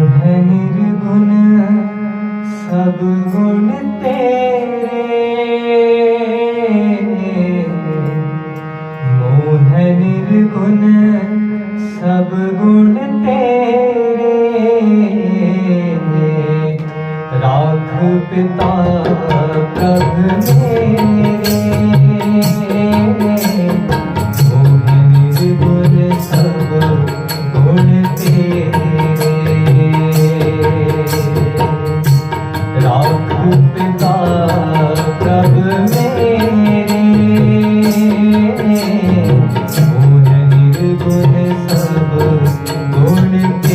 ਹੈ ਨਿਰਗੁਣ ਗੁਣ ਤੇਰੇ ਮੋਹ ਹੈ ਨਿਰਗੁਣ ਸਭ ਗੁਣ ਤੇਰੇ ਰਾਖ ਪਿਤਾ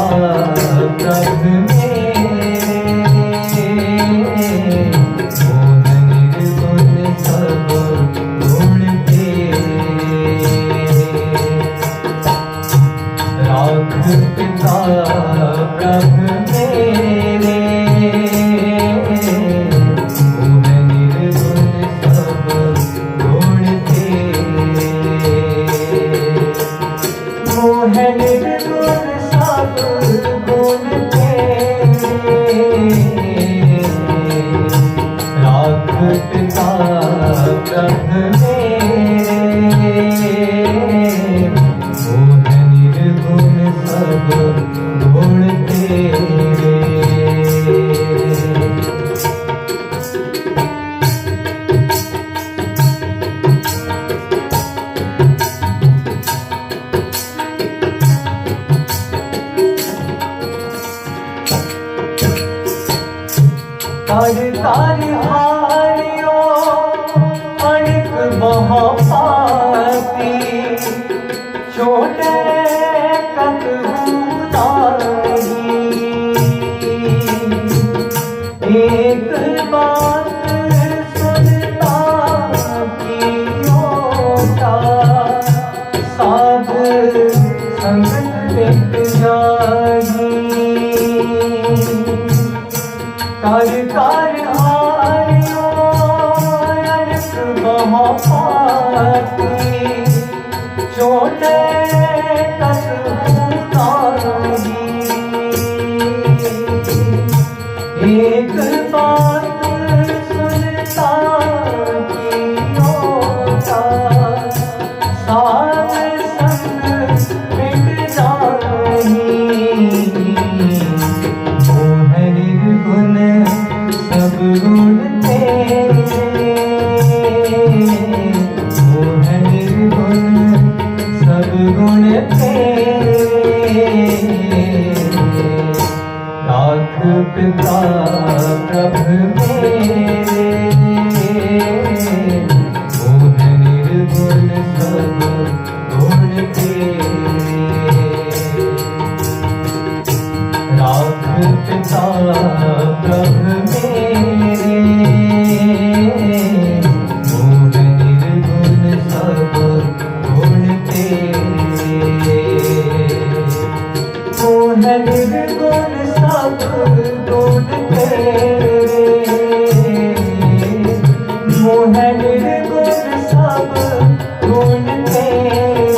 I'm not I'm gonna make you. জীবনে Senhor.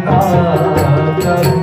ਪਿਤਾ ਚਰਨ